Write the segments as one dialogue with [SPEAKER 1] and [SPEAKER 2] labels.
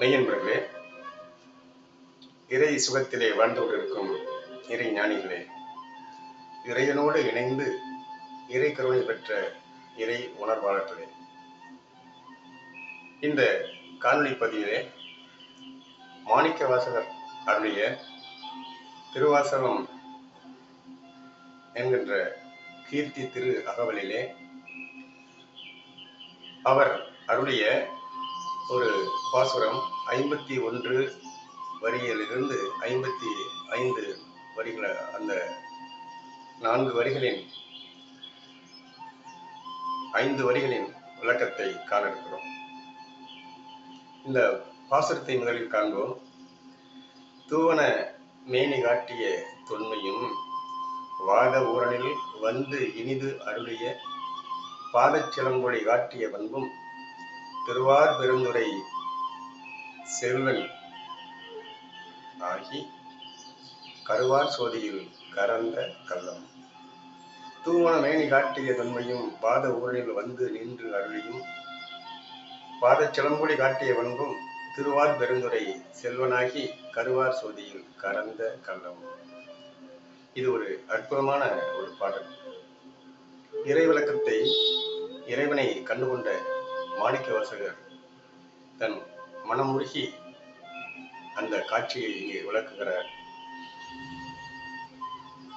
[SPEAKER 1] மெய்யன்பர்களே இறை சுகத்திலே வாழ்ந்து கொண்டிருக்கும் இறை ஞானிகளே இறையனோடு இணைந்து இறை கருணை பெற்ற இறை உணர்வாளர்களே இந்த காணொளி பதிவிலே மாணிக்க வாசகர் அருளிய திருவாசகம் என்கின்ற கீர்த்தி திரு அகவலிலே அவர் அருளிய ஒரு பாசுரம் ஐம்பத்தி ஒன்று வரியிலிருந்து ஐம்பத்தி ஐந்து வரிகளை அந்த நான்கு வரிகளின் ஐந்து வரிகளின் விளக்கத்தை காண இருக்கிறோம் இந்த பாசுரத்தை முதலில் காண்போம். தூவன மேனி காட்டிய தொன்மையும் வாத ஊரனில் வந்து இனிது அருளிய பாதச்சிலம்பொழி காட்டிய பண்பும் திருவார் பெருந்துரை செல்வன் ஆகி கருவார் சோதியில் கரந்த கள்ளம். தூவன மேனி காட்டிய தன்மையும் பாத ஊரில் வந்து நின்று அருளியும் பாதச்சிலம்பொழி காட்டிய பண்பும் திருவார் பெருந்துரை செல்வனாகி கருவார் சோதியில் கரந்த கள்ளம். இது ஒரு அற்புதமான ஒரு பாடல். இறை விளக்கத்தை இறைவனை கண்டுகொண்ட மாணிக்க வாசகர் தன் மனமுருகி அந்த காட்சியை இங்கே விளக்குகிறார்.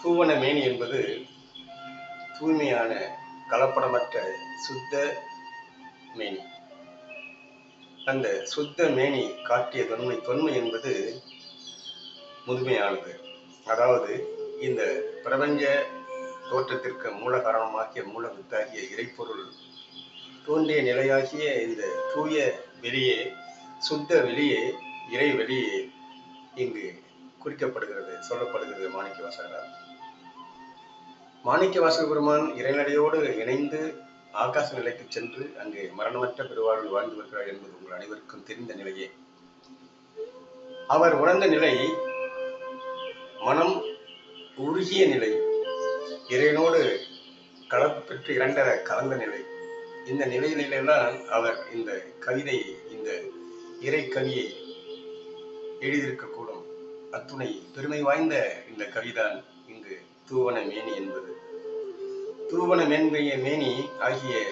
[SPEAKER 1] தூவன மேனி என்பது தூய்மையான கலப்படமற்ற சுத்த மேனி. அந்த சுத்த மேனி காட்டிய தொன்மை தொன்மை என்பது முதுமையானது. அதாவது இந்த பிரபஞ்ச தோற்றத்திற்கு மூல காரணமாகிய மூல வித்தாகிய இறைப்பொருள் தோன்றிய நிலையாகிய இந்த தூய வெளியே சுத்த வெளியே இறை வெளியே இங்கு குறிக்கப்படுகிறது சொல்லப்படுகிறது மாணிக்க வாசகரால். மாணிக்க வாசக பெருமான் இறைநடையோடு இணைந்து ஆகாச நிலைக்கு சென்று அங்கு மரணமற்ற பெருவாழ்வு வாழ்ந்து வருகிறார் என்பது உங்கள் அனைவருக்கும் தெரிந்த நிலையே. அவர் உணர்ந்த நிலை மனம் உருகிய நிலை இறைவனோடு கலப்பு பெற்று இரண்டர கலந்த நிலை. இந்த நிலையிலெல்லாம் அவர் இந்த கவிதையை இந்த இறை கவியை எழுதியிருக்கக்கூடும். அத்துணை பெருமை வாய்ந்த இந்த கவிதான் இங்கு தூவன மேனி என்பது. தூவன மேன்மைய மேனி ஆகிய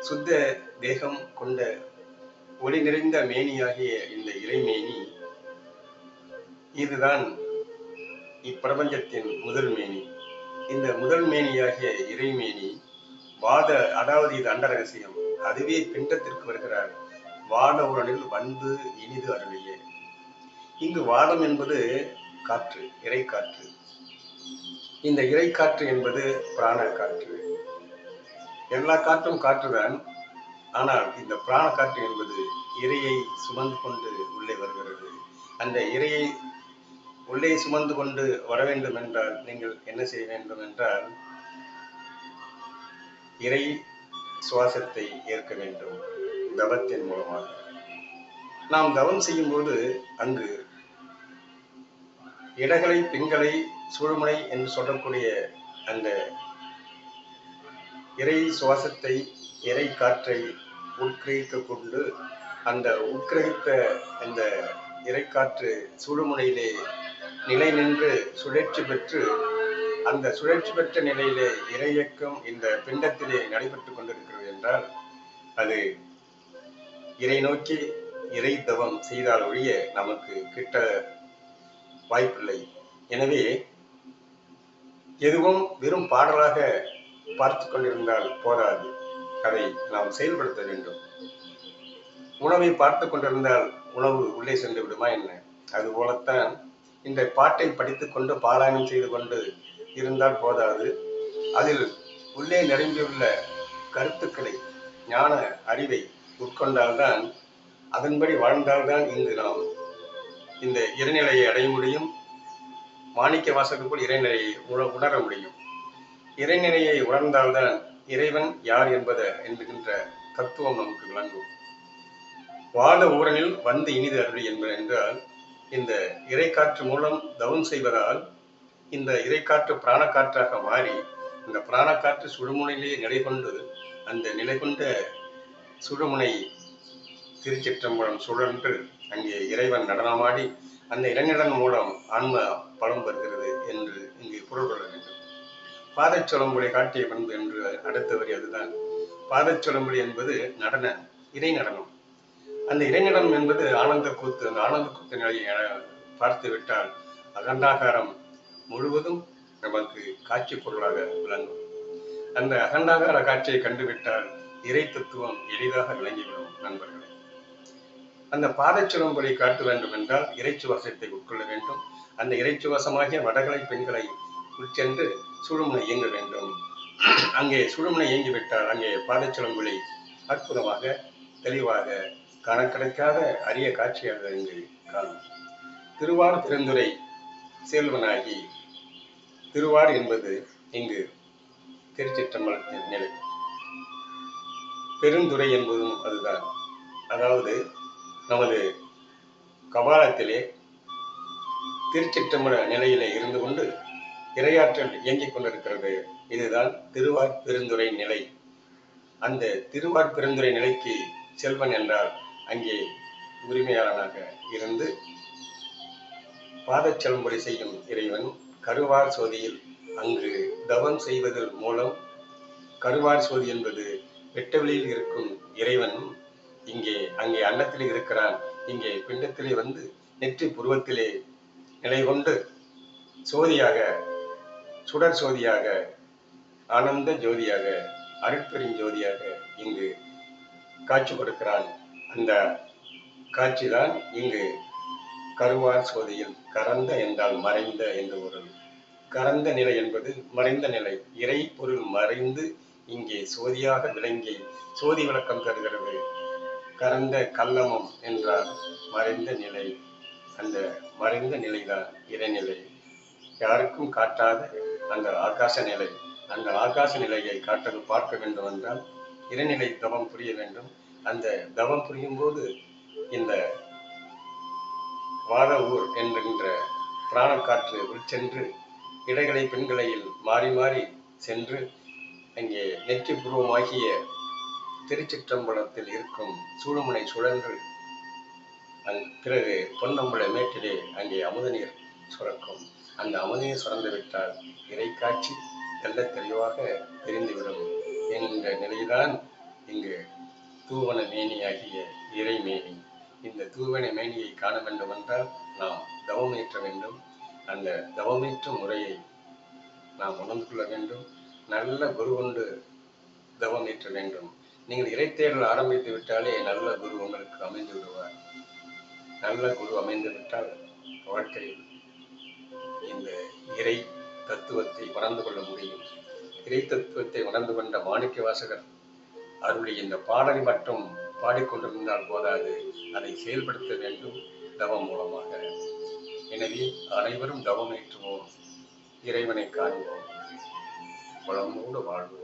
[SPEAKER 1] சுத்த தேகம் கொண்ட ஒளி நிறைந்த மேனியாகிய இந்த இறைமேனி இதுதான் இப்பிரபஞ்சத்தின் முதல் மேனி. இந்த முதல் மேனியாகிய இறைமேனி வாத அதாவது இது அண்ட ரகசியம் அதுவே பிண்டத்திற்கு வருகிறார். வாத உரனில் வந்து இனிது அருளியே இங்கு வாதம் என்பது காற்று இறை காற்று இந்த இறை காற்று என்பது பிராண காற்று எல்லா காற்றும் காற்றுதான் ஆனால் இந்த பிராண காற்று என்பது இறையை சுமந்து கொண்டு உள்ளே வருகிறது. அந்த இறையை உள்ளே சுமந்து கொண்டு வர வேண்டும் என்றால் நீங்கள் என்ன செய்ய வேண்டும் என்றால் இறை சுவாசத்தை ஏற்க வேண்டும் தவத்தின் மூலமாக. நாம் தவம் செய்யும்போது அங்கு இடகளை பிங்களை சுழுமுனை என்று சொல்லக்கூடிய அந்த இறை சுவாசத்தை இறை காற்றை உட்கிரகிக்க கொண்டு அந்த உட்கிரகித்த அந்த இறைக்காற்று சுழுமுனையிலே நிலை நின்று சுழற்சி பெற்று அந்த சுழற்சி பெற்ற நிலையிலே இறையக்கம் இந்த பிண்டத்திலே நடைபெற்றுக் கொண்டிருக்கிறது என்றால் அது இறை நோக்கி இறை தவம் செய்தால் ஒழிய நமக்கு கிட்ட வாய்ப்பில்லை. எனவே எதுவும் வெறும் பாடலாக பார்த்து கொண்டிருந்தால் போதாது. அதை நாம் செயல்படுத்த வேண்டும். உணவை பார்த்து கொண்டிருந்தால் உணவு உள்ளே சென்று விடுமா என்ன? அது போலத்தான் இந்த பாட்டை படித்துக்கொண்டு பாராயணம் செய்து கொண்டு இருந்தால் போதாது. அதில் உள்ளே நிரம்பியுள்ள கருத்துக்களை ஞான அறிவை உட்கொண்டால்தான் அதன்படி வாழ்ந்தால்தான் இங்கு நாம் இந்த இறைநிலையை அடைய முடியும். மாணிக்க வாசகத்துக்குள் இறைநிலையை உண உணர முடியும். இறைநிலையை உணர்ந்தால்தான் இறைவன் யார் என்பத என்கின்ற தத்துவம் நமக்கு விளங்கும். வாத ஊரனில் வந்து இனிது அருள் என்பது என்றால் இந்த இறைக்காற்று மூலம் தவம் செய்வதால் இந்த இறைக்காற்று பிராணக்காற்றாக மாறி இந்த பிராணக்காற்று சுடுமுனையிலேயே நிலை கொண்டு அந்த நிலை கொண்ட சுடுமுனை திருச்சிற்றம்பலம் சுழன்று அங்கே இறைவன் நடனமாடி அந்த இளைஞடன் மூலம் ஆன்ம பலம் பெறுகிறது என்று இங்கே பொருள் கொள்ள வேண்டும். பாதச்சொலம்புரை காட்டிய பண்பு என்று அடுத்த வரி அதுதான். பாதச்சொலம்புரை என்பது நடன இறை நடனம். அந்த இறைநடனம் என்பது ஆனந்த கூத்து அந்த ஆனந்த கூத்து நிலையை பார்த்து விட்டால் அகண்டாகாரம் முழுவதும் நமக்கு காட்சி பொருளாக விளங்கும். அந்த அகண்டாகார காட்சியை கண்டுவிட்டால் இறை தத்துவம் எளிதாக விளங்கிவிடும் நண்பர்களே. அந்த பாதச்சுவம்பரை காட்ட வேண்டும் என்றால் இறைச்சுவாசத்தை உட்கொள்ள வேண்டும். அந்த இறைச்சுவாசமாகிய வடகலை பெண்களை உட்சென்று சுழுமுனை இயங்க வேண்டும். அங்கே சுழுமுனை இயங்கிவிட்டால் அங்கே பாதச்சுவம்புலை அற்புதமாக தெளிவாக காண கிடைக்காத அரிய காட்சியாக இங்கு காணும். திருவார் பெருந்துரை செல்வனாகி திருவாடு என்பது இங்கு திருச்சிற்றம்பலத்தின் நிலை. பெருந்துறை என்பதும் அதுதான். அதாவது நமது கபாலத்திலே திருச்சிற்றம்பல நிலையிலே இருந்து கொண்டு இரையாற்றல் இயங்கிக் கொண்டிருக்கிறது. இதுதான் திருவார் பெருந்துறை நிலை. அந்த திருவார் பெருந்துறை நிலைக்கு செல்வன் என்றால் அங்கே உரிமையாளனாக இருந்து பாதச்சலம்படி செய்யும் இறைவன் கருவார் சோதியில் அங்கு தவம் செய்வதன் மூலம் கருவார் சோதி என்பது வெட்டவெளியில் இருக்கும் இறைவன் இங்கே அங்கே அன்னத்திலே இருக்கிறான். இங்கே பிண்டத்திலே வந்து நெற்றி புருவத்திலே நிலை கொண்டு சோதியாக சுடர் சோதியாக ஆனந்த ஜோதியாக அருட்பெருஞ்சோதியாக இங்கு காட்சி கொடுக்கிறான். அந்த காட்சிதான் இங்கு கருவார் சோதியில் கரந்த என்றால் மறைந்த என்று ஒரு கரந்த நிலை என்பது மறைந்த நிலை. இறை பொருள் மறைந்து இங்கே சோதியாக விளங்கி சோதி விளக்கம் தருகிறது. கரந்த கல்லமம் என்றால் மறைந்த நிலை. அந்த மறைந்த நிலைதான் இறைநிலை. யாருக்கும் காட்டாத அந்த ஆகாச நிலை. அந்த ஆகாச நிலையை காட்டது பார்க்க வேண்டும் என்றால் இறைநிலை தவம் புரிய வேண்டும். அந்த தவம் புரியும் போது இந்த வாத ஊர் என்கின்ற பிராணக்காற்று உள்சென்று இடைகளை பெண்களையில் மாறி மாறி சென்று அங்கே நெற்றி பூர்வமாகிய திருச்சிற்றம்பலத்தில் இருக்கும் சூழமுனை சுழன்று அங் பிறகு பொன்னம்பல மேட்டிலே அங்கே அமுதநீர் சுரக்கும். அந்த அமுதநீர் சுரந்துவிட்டால் இறைக்காட்சி தெள்ளத் தெளிவாக தெரிந்துவிடும் என்கின்ற நிலைதான் இங்கு தூவன மேனியாகிய இறைமேனி. இந்த தூவனை மேனியை காண வேண்டும் என்றால் நாம் தவமேற்ற வேண்டும். அந்த தவமேற்ற முறையை நாம் உணர்ந்து கொள்ள வேண்டும். நல்ல குரு கொண்டு தவமேற்ற வேண்டும். நீங்கள் இறைத்தேடல் ஆரம்பித்து விட்டாலே நல்ல குரு உங்களுக்கு அமைந்து விடுவார். நல்ல குரு அமைந்து விட்டால் வாழ்க்கையில் இந்த இறை தத்துவத்தை உணர்ந்து கொள்ள முடியும். இறை தத்துவத்தை உணர்ந்து கொண்ட மாணிக்க வாசகர் அருளிய இந்த பாடல் மற்றும் பாடிக்கொண்டிருந்தால் போதாது. அதை செயல்படுத்த வேண்டும் தவம் மூலமாக. எனவே அனைவரும் தவம் ஏற்றுவோம். இறைவனை காண்போம். வளமோடு வாழ்வோம்.